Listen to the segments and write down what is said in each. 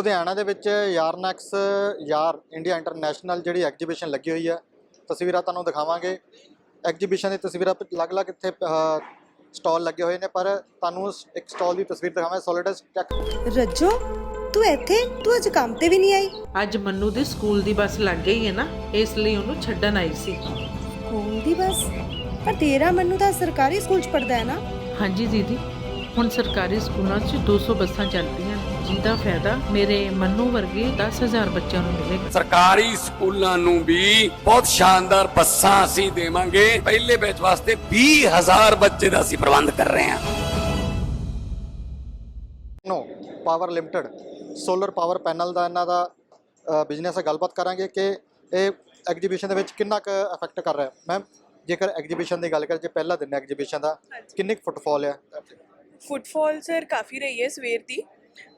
ਲੁਧਿਆਣਾ ਦੇ ਵਿੱਚ ਯਾਰਨੈਕਸ ਯਾਰ ਇੰਡੀਆ ਇੰਟਰਨੈਸ਼ਨਲ ਜਿਹੜੀ ਐਗਜੀਬਿਸ਼ਨ ਲੱਗੀ ਹੋਈ ਹੈ ਤਸਵੀਰਾਂ ਤੁਹਾਨੂੰ ਦਿਖਾਵਾਂਗੇ। ਐਗਜੀਬਿਸ਼ਨ ਦੀ ਤਸਵੀਰਾਂ ਅਲੱਗ-ਅਲੱਗ ਇੱਥੇ ਸਟਾਲ ਲੱਗੇ ਹੋਏ ਨੇ ਪਰ ਤੁਹਾਨੂੰ ਇੱਕ ਸਟਾਲ ਦੀ ਤਸਵੀਰ ਦਿਖਾਵਾਂ ਸੋਲਿਡਸ ਟੈਕ ਰੱਜੋ ਤੂੰ ਇੱਥੇ ਤੂੰ ਅੱਜ ਕੰਮ ਤੇ ਵੀ ਨਹੀਂ ਆਈ। ਅੱਜ ਮੰਨੂ ਦੀ ਸਕੂਲ ਦੀ ਬੱਸ ਲੱਗ ਗਈ ਹੈ ਨਾ ਇਸ ਲਈ ਉਹਨੂੰ ਛੱਡਣ ਆਈ ਸੀ। ਸਕੂਲ ਦੀ ਬਸ? ਪਰ ਤੇਰਾ ਮੰਨੂ ਤਾਂ ਸਰਕਾਰੀ ਸਕੂਲ ਚ ਪੜਦਾ ਹੈ ਨਾ। ਹਾਂਜੀ ਦੀਦੀ ਹੁਣ ਸਰਕਾਰੀ ਸਕੂਲਾਂ 'ਚ 200 ਬੱਸਾਂ ਚੱਲਦੀਆਂ ਜਿਹਦਾ ਫਾਇਦਾ ਮੇਰੇ ਮੰਨੂ ਵਰਗੇ 10000 ਬੱਚਿਆਂ ਨੂੰ ਮਿਲੇਗਾ। ਸਰਕਾਰੀ ਸਕੂਲਾਂ ਨੂੰ ਵੀ ਬਹੁਤ ਸ਼ਾਨਦਾਰ ਬੱਸਾਂ ਅਸੀਂ ਦੇਵਾਂਗੇ। ਪਹਿਲੇ ਬੈਚ ਵਾਸਤੇ 20000 ਬੱਚੇ ਦਾ ਅਸੀਂ ਪ੍ਰਬੰਧ ਕਰ ਰਹੇ ਹਾਂ। No power limited. Solar power panel ਦਾ ਇਹਨਾਂ ਦਾ ਬਿਜ਼ਨਸ ਹੈ। ਗੱਲਬਾਤ ਕਰਾਂਗੇ ਕਿ ਇਹ ਐਗਜੀਬਿਸ਼ਨ ਦੇ ਵਿੱਚ ਕਿੰਨਾ ਕੁ ਇਫੈਕਟ ਕਰ ਰਿਹਾ। ਹੈ ਮੈਮ ਜੇਕਰ ਐਗਜੀਬਿਸ਼ਨ ਦੀ ਗੱਲ ਕਰੀਏ ਜੇ ਪਹਿਲਾ ਦਿਨ ਐਗਜੀਬਿਸ਼ਨ ਦਾ। ਕਿੰਨੀ ਕੁ ਫੁੱਟਫਾਲ ਹੈ? ਫੁੱਟਫਾਲ ਸਰ ਕਾਫੀ ਰਹੀ ਹੈ ਸਵੇਰ ਦੀ।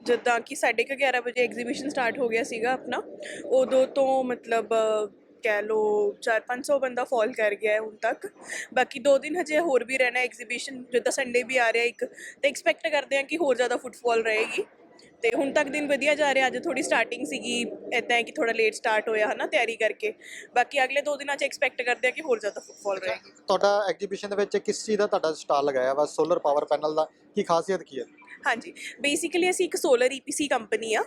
ਜਿੱਦਾਂ ਕਿ 11:30 ਵਜੇ ਐਗਜ਼ੀਬਿਸ਼ਨ ਸਟਾਰਟ ਹੋ ਗਿਆ ਸੀਗਾ ਆਪਣਾ ਉਦੋਂ ਤੋਂ ਮਤਲਬ ਕਹਿ ਲੋ 4-500 ਬੰਦਾ ਫਾਲ ਕਰ ਗਿਆ ਹੈ ਹੁਣ ਤੱਕ। ਬਾਕੀ ਦੋ ਦਿਨ ਹਜੇ ਹੋਰ ਵੀ ਰਹਿਣਾ ਐਗਜ਼ੀਬਿਸ਼ਨ ਜਿੱਦਾਂ ਸੰਡੇ ਵੀ ਆ ਰਿਹਾ ਇੱਕ ਤੇ ਐਕਸਪੈਕਟ ਕਰਦੇ ਹਾਂ ਕਿ ਹੋਰ ਜ਼ਿਆਦਾ ਫੁੱਟਫਾਲ ਰਹੇਗੀ। ਤੇ ਹੁਣ ਤੱਕ ਦਿਨ ਵਧੀਆ ਜਾ ਰਿਹਾ ਅੱਜ ਥੋੜੀ ਸਟਾਰਟਿੰਗ ਸੀਗੀ ਇਦਾਂ ਹੈ ਕਿ ਥੋੜਾ ਲੇਟ ਸਟਾਰਟ ਹੋਇਆ ਹਨਾ ਤਿਆਰੀ ਕਰਕੇ। ਬਾਕੀ ਅਗਲੇ ਦੋ ਦਿਨਾਂ 'ਚ ਐਕਸਪੈਕਟ ਕਰਦੇ ਹਾਂ ਕਿ ਹੋਰ ਜ਼ਿਆਦਾ ਫੁੱਟਫਾਲ ਰਹੇਗੀ ਤੁਹਾਡਾ ਐਗਜੀਬਿਸ਼ਨ ਦੇ ਵਿੱਚ ਕਿਸ ਚੀਜ਼ ਦਾ ਤੁਹਾਡਾ ਸਟਾਲ ਲਗਾਇਆ ਵਾ? ਸੋਲਰ ਪਾਵਰ ਪੈਨਲ ਦਾ ਕੀ ਖਾਸੀਅਤ ਕੀ ਹੈ? ਹਾਂਜੀ। ਬੇਸਿਕਲੀ ਅਸੀਂ ਇੱਕ ਸੋਲਰ EPC ਕੰਪਨੀ ਆ।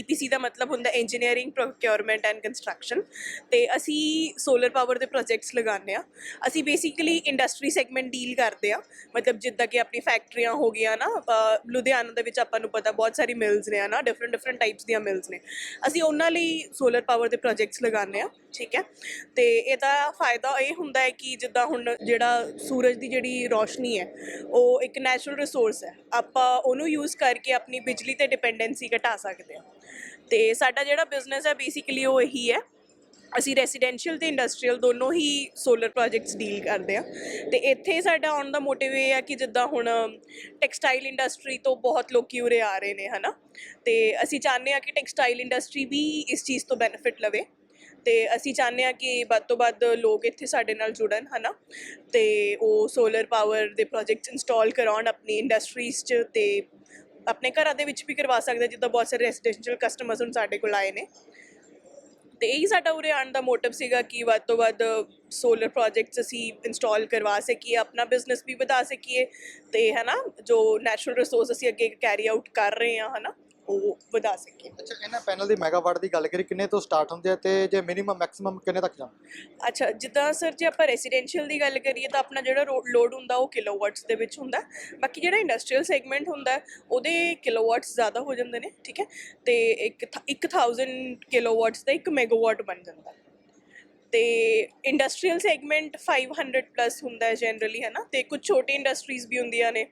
EPC ਦਾ ਮਤਲਬ ਹੁੰਦਾ ਇੰਜੀਨੀਅਰਿੰਗ ਪ੍ਰੋਕਿਉਰਮੈਂਟ ਐਂਡ ਕੰਸਟਰਕਸ਼ਨ ਤੇ ਅਸੀਂ ਸੋਲਰ ਪਾਵਰ ਦੇ ਪ੍ਰੋਜੈਕਟਸ ਲਗਾਉਂਦੇ ਆ। ਅਸੀਂ ਬੇਸਿਕਲੀ ਇੰਡਸਟਰੀ ਸੈਗਮੈਂਟ ਡੀਲ ਕਰਦੇ ਆ। ਮਤਲਬ ਜਿੱਦਾਂ ਕਿ ਆਪਣੀ ਫੈਕਟਰੀਆਂ ਹੋ ਗਈਆਂ ਨਾ ਅ, ਲੁਧਿਆਣਾ ਦੇ ਵਿੱਚ ਆਪਾਂ ਨੂੰ ਪਤਾ ਬਹੁਤ ਸਾਰੀ ਮਿਲਸ ਨੇ ਨਾ ਡਿਫਰੈਂਟ ਡਿਫਰੈਂਟ ਟਾਈਪਸ ਦੀਆਂ ਮਿਲਸ ਨੇ। ਅਸੀਂ ਉਹਨਾਂ ਲਈ ਸੋਲਰ ਪਾਵਰ ਦੇ ਪ੍ਰੋਜੈਕਟਸ ਲਗਾਉਂਦੇ ਆ ਠੀਕ ਹੈ। ਤੇ ਇਹਦਾ ਫਾਇਦਾ ਇਹ ਹੁੰਦਾ ਹੈ ਕਿ ਜਿੱਦਾਂ ਹੁਣ ਜਿਹੜਾ ਸੂਰਜ ਦੀ ਜਿਹੜੀ ਰੋਸ਼ਨੀ ਹੈ ਉਹ ਇੱਕ ਨੈਚੁਰਲ ਰਿਸੋਰਸ ਹੈ। ਆਪਾਂ ਉਹਨੂੰ ਯੂਜ਼ ਕਰਕੇ ਆਪਣੀ ਬਿਜਲੀ ਤੇ ਡਿਪੈਂਡੈਂਸੀ ਘਟਾ ਸਕਦੇ ਹਾਂ। ਤੇ ਸਾਡਾ ਜਿਹੜਾ ਬਿਜ਼ਨਸ ਹੈ ਬੇਸਿਕਲੀ ਉਹ ਇਹੀ ਹੈ। ਅਸੀਂ ਰੈਜ਼ੀਡੈਂਸ਼ੀਅਲ ਤੇ ਇੰਡਸਟਰੀਅਲ ਦੋਨੋਂ ਹੀ ਸੋਲਰ ਪ੍ਰੋਜੈਕਟਸ ਡੀਲ ਕਰਦੇ ਆ ਤੇ ਇੱਥੇ ਸਾਡਾ ਆਉਣ ਦਾ ਮੋਟਿਵ ਇਹ ਹੈ ਕਿ ਜਿੱਦਾਂ ਹੁਣ ਟੈਕਸਟਾਈਲ ਇੰਡਸਟਰੀ ਤੋਂ ਬਹੁਤ ਲੋਕੀ ਉਰੇ ਆ ਰਹੇ ਨੇ, ਹਨਾ? ਤੇ ਅਸੀਂ ਚਾਹੁੰਦੇ ਆ ਕਿ ਟੈਕਸਟਾਈਲ ਇੰਡਸਟਰੀ ਵੀ ਇਸ ਚੀਜ਼ ਤੋਂ ਬੈਨੀਫਿਟ ਲਵੇ। ਤੇ ਅਸੀਂ ਚਾਹੁੰਦੇ ਆ ਕਿ ਵੱਧ ਤੋਂ ਵੱਧ ਲੋਕ ਇੱਥੇ ਸਾਡੇ ਨਾਲ ਜੁੜਨ, ਹਨਾ? ਤੇ ਉਹ ਸੋਲਰ ਪਾਵਰ ਦੇ ਪ੍ਰੋਜੈਕਟਸ ਇੰਸਟਾਲ ਕਰਾਉਣ, ਆਪਣੀ ਇੰਡਸਟਰੀਜ਼ 'ਚ ਤੇ ਆਪਣੇ ਘਰਾਂ ਦੇ ਵਿੱਚ ਵੀ ਕਰਵਾ ਸਕਦੇ ਜਿੱਦਾਂ ਬਹੁਤ ਸਾਰੇ ਰੈਜ਼ੀਡੈਂਸ਼ੀਅਲ ਕਸਟਮਰਸ ਹੁਣ ਸਾਡੇ ਕੋਲ ਆਏ ਨੇ। ਤੇ ਇਹੀ ਸਾਡਾ ਉਰੇ ਆਉਣ ਦਾ ਮੋਟਿਵ ਸੀਗਾ ਕਿ ਵੱਧ ਤੋਂ ਵੱਧ ਸੋਲਰ ਪ੍ਰੋਜੈਕਟਸ ਅਸੀਂ ਇੰਸਟਾਲ ਕਰਵਾ ਸਕੀਏ, ਆਪਣਾ ਬਿਜ਼ਨਸ ਵੀ ਵਧਾ ਸਕੀਏ ਤੇ, ਹਨਾ? ਜੋ ਨੈਚੁਰਲ ਰਿਸੋਰਸ ਅਸੀਂ ਅੱਗੇ ਕੈਰੀ ਆਊਟ ਕਰ ਰਹੇ ਹਾਂ, ਹਨਾ? ਉਹ ਵਧਾ ਸਕੀਏ ਅੱਛਾ ਇਹਨਾਂ ਪੈਨਲ ਦੀ ਮੈਗਾਵਾਟ ਦੀ ਗੱਲ ਕਰੀ ਕਿੰਨੇ ਤੋਂ ਸਟਾਰਟ ਹੁੰਦੇ ਆ ਤੇ ਜੇ ਮਿਨੀਮਮ ਮੈਕਸਿਮਮ ਕਿੰਨੇ ਤੱਕ ਜਾਂਦੇ ਅੱਛਾ ਜਿੱਦਾਂ ਸਰ ਜੇ ਆਪਾਂ ਰੈਜ਼ੀਡੈਂਸ਼ੀਅਲ ਦੀ ਗੱਲ ਕਰੀਏ ਤਾਂ ਆਪਣਾ ਜਿਹੜਾ ਲੋਡ ਹੁੰਦਾ ਉਹ ਕਿਲੋਵਾਟਸ ਦੇ ਵਿੱਚ ਹੁੰਦਾ। ਬਾਕੀ ਜਿਹੜਾ ਇੰਡਸਟਰੀਅਲ ਸੈਗਮੈਂਟ ਹੁੰਦਾ ਉਹਦੇ ਕਿਲੋਵਾਟਸ ਜ਼ਿਆਦਾ ਹੋ ਜਾਂਦੇ ਨੇ ਠੀਕ ਹੈ? ਤੇ ਇੱਕ ਥ- 1000 ਕਿਲੋਵਾਟਸ ਦਾ 1 ਮੈਗਾਵਾਟ ਬਣ ਜਾਂਦਾ। ਤੇ ਇੰਡਸਟਰੀਅਲ ਸੈਗਮੈਂਟ 500 ਪਲੱਸ ਹੁੰਦਾ ਹੈ ਜਨਰਲੀ ਹੈ ਨਾ? ਤੇ ਕੁਝ ਛੋਟੀ ਇੰਡਸਟਰੀਜ਼ ਵੀ ਹੁੰਦੀਆਂ ਨੇ,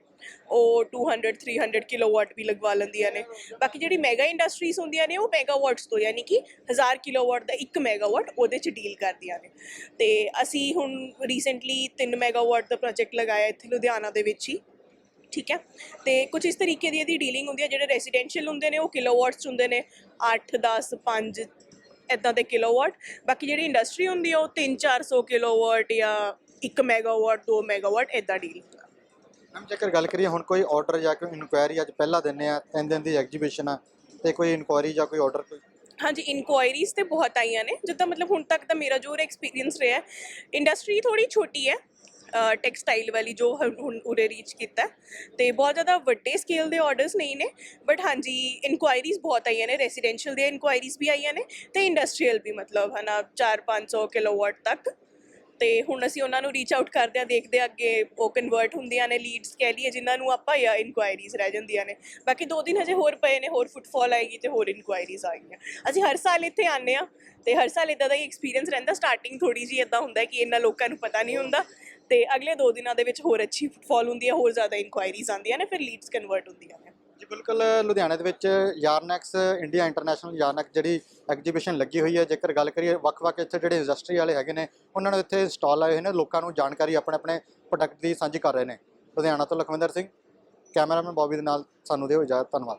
ਉਹ 200 300 ਕਿਲੋਵਾਟ ਵੀ ਲਗਵਾ ਲੈਂਦੀਆਂ ਨੇ। ਬਾਕੀ ਜਿਹੜੀ ਮੈਗਾ ਇੰਡਸਟਰੀਜ਼ ਹੁੰਦੀਆਂ ਨੇ, ਉਹ ਮੈਗਾਵਾਟਸ ਤੋਂ, ਯਾਨੀ ਕਿ 1000 ਕਿਲੋਵਾਟ ਦਾ 1 ਮੈਗਾਵਾਟ ਉਹਦੇ ਚ ਡੀਲ ਕਰਦੀਆਂ ਨੇ। ਤੇ ਅਸੀਂ ਹੁਣ ਰੀਸੈਂਟਲੀ 3 ਮੈਗਾਵਾਟ ਦਾ ਪ੍ਰੋਜੈਕਟ ਲਗਾਇਆ ਇੱਥੇ ਲੁਧਿਆਣਾ ਦੇ ਵਿੱਚ ਹੀ, ਠੀਕ ਹੈ? ਤੇ ਕੁਝ ਇਸ ਤਰੀਕੇ ਦੀ ਇਹਦੀ ਡੀਲਿੰਗ ਹੁੰਦੀ ਹੈ, ਜਿਹੜੇ ਰੈਜ਼ੀਡੈਂਸ਼ੀਅਲ ਹੁੰਦੇ ਨੇ, ਉਹ ਕਿਲੋਵਾਟਸ ਹੁੰਦੇ ਨੇ। 8 10 5 ਇਦਾਂ ਦੇ ਕਿਲੋਵਾਟ ਬਾਕੀ ਜਿਹੜੀ ਇੰਡਸਟਰੀ ਹੁੰਦੀ ਹੈ ਉਹ 3 400 ਕਿਲੋਵਾਟ ਜਾਂ 1 ਮੈਗਾਵਾਟ 2 ਮੈਗਾਵਾਟ ਇਦਾਂ ਡੀਲ ਹੁੰਦਾ। ਮੈਮ ਜੇਕਰ ਗੱਲ ਕਰੀਏ ਹੁਣ ਕੋਈ ਆਰਡਰ ਜਾਂ ਕੋਈ ਇਨਕੁਆਇਰੀ ਅੱਜ ਪਹਿਲਾ ਦਿਨ ਆ ਤਿੰਨ ਦਿਨ ਦੀ ਐਗਜੀਬਿਸ਼ਨ ਆ ਤੇ ਕੋਈ ਇਨਕੁਆਇਰੀ ਜਾਂ ਕੋਈ ਆਰਡਰ ਕੋਈ? ਹਾਂਜੀ ਇਨਕੁਆਇਰੀਜ਼ ਤੇ ਬਹੁਤ ਆਈਆਂ ਨੇ। ਜਿੱਦਾਂ ਮਤਲਬ ਹੁਣ ਤੱਕ ਦਾ ਮੇਰਾ ਜੋ ਐਕਸਪੀਰੀਅੰਸ ਰਿਹਾ ਇੰਡਸਟਰੀ ਥੋੜੀ ਛੋਟੀ ਹੈ ਟੈਕਸਟਾਈਲ ਵਾਲੀ ਜੋ ਹੁਣ ਹੁਣ ਉਰੇ ਰੀਚ ਕੀਤਾ ਹੈ, ਤੇ ਬਹੁਤ ਜ਼ਿਆਦਾ ਵੱਡੇ ਸਕੇਲ ਦੇ ਆਰਡਰਸ ਨਹੀਂ ਨੇ ਬਟ ਹਾਂਜੀ ਇਨਕੁਆਇਰੀਜ਼ ਬਹੁਤ ਆਈਆਂ ਨੇ ਰੈਜ਼ੀਡੈਂਸ਼ੀਅਲ ਦੀਆਂ ਇਨਕੁਆਇਰੀਜ਼ ਵੀ ਆਈਆਂ ਨੇ ਤੇ ਇੰਡਸਟਰੀਅਲ ਵੀ ਮਤਲਬ ਹਨਾ 4-500 ਕਿਲੋਵਾਟ ਤੱਕ। ਤੇ ਹੁਣ ਅਸੀਂ ਉਹਨਾਂ ਨੂੰ ਰੀਚ ਆਊਟ ਕਰਦੇ ਆ ਦੇਖਦੇ ਆ ਅੱਗੇ ਉਹ ਕਨਵਰਟ ਹੁੰਦੀਆਂ ਨੇ ਲੀਡਸ ਕਹਿ ਲਈਏ ਜਿਨ੍ਹਾਂ ਨੂੰ ਆਪਾਂ ਜਾਂ ਇਨਕੁਆਇਰੀਜ਼ ਰਹਿ ਜਾਂਦੀਆਂ ਨੇ। ਬਾਕੀ ਦੋ ਦਿਨ ਹਜੇ ਹੋਰ ਪਏ ਨੇ ਹੋਰ ਫੁੱਟਫਾਲ ਆਏਗੀ ਤੇ ਹੋਰ ਇਨਕੁਆਇਰੀਜ਼ ਆਏਗੀਆਂ। ਅਸੀਂ ਹਰ ਸਾਲ ਇੱਥੇ ਆਨੇ ਆ ਤੇ ਹਰ ਸਾਲ ਇਦਾਂ ਦਾ ਹੀ ਐਕਸਪੀਰੀਅੰਸ ਰਹਿੰਦਾ ਸਟਾਰਟਿੰਗ ਥੋੜੀ ਜੀ ਇਦਾਂ ਹੁੰਦਾ ਕਿ ਇਹਨਾਂ ਲੋਕਾਂ ਨੂੰ ਪਤਾ ਨਹੀਂ ਹੁੰਦਾ। ਤੇ ਅਗਲੇ ਦੋ ਦਿਨਾਂ ਦੇ ਵਿੱਚ ਹੋਰ ਅੱਛੀ ਫੁੱਟਫਾਲ ਹੁੰਦੀ ਹੈ, ਹੋਰ ਜ਼ਿਆਦਾ ਇਨਕੁਆਇਰੀਜ਼ ਆਉਂਦੀਆਂ ਨੇ, ਫਿਰ ਲੀਡਸ ਕਨਵਰਟ ਹੁੰਦੀਆਂ ਨੇ। ਜੀ, ਬਿਲਕੁਲ, ਲੁਧਿਆਣੇ ਦੇ ਵਿੱਚ ਯਾਰਨੈਕਸ ਇੰਡੀਆ ਇੰਟਰਨੈਸ਼ਨਲ ਯਾਰਨੈਕਸ ਜਿਹੜੀ ਐਗਜੀਬਿਸ਼ਨ ਲੱਗੀ ਹੋਈ ਹੈ, ਜੇਕਰ ਗੱਲ ਕਰੀਏ ਵੱਖ-ਵੱਖ ਇੱਥੇ ਜਿਹੜੇ ਇੰਡਸਟਰੀ ਵਾਲੇ ਹੈਗੇ ਨੇ, ਉਹਨਾਂ ਨੂੰ ਇੱਥੇ ਸਟਾਲ ਆਏ ਹੋਏ ਨੇ, ਲੋਕਾਂ ਨੂੰ ਜਾਣਕਾਰੀ ਆਪਣੇ ਆਪਣੇ ਪ੍ਰੋਡਕਟ ਦੀ ਸਾਂਝੀ ਕਰ ਰਹੇ ਨੇ। ਲੁਧਿਆਣਾ ਤੋਂ ਲਖਵਿੰਦਰ ਸਿੰਘ ਕੈਮਰਾਮੈਨ ਬੌਬੀ ਦੇ ਨਾਲ ਸਾਨੂੰ ਦਿਓ ਇਜਾਜ਼ਤ, ਧੰਨਵਾਦ।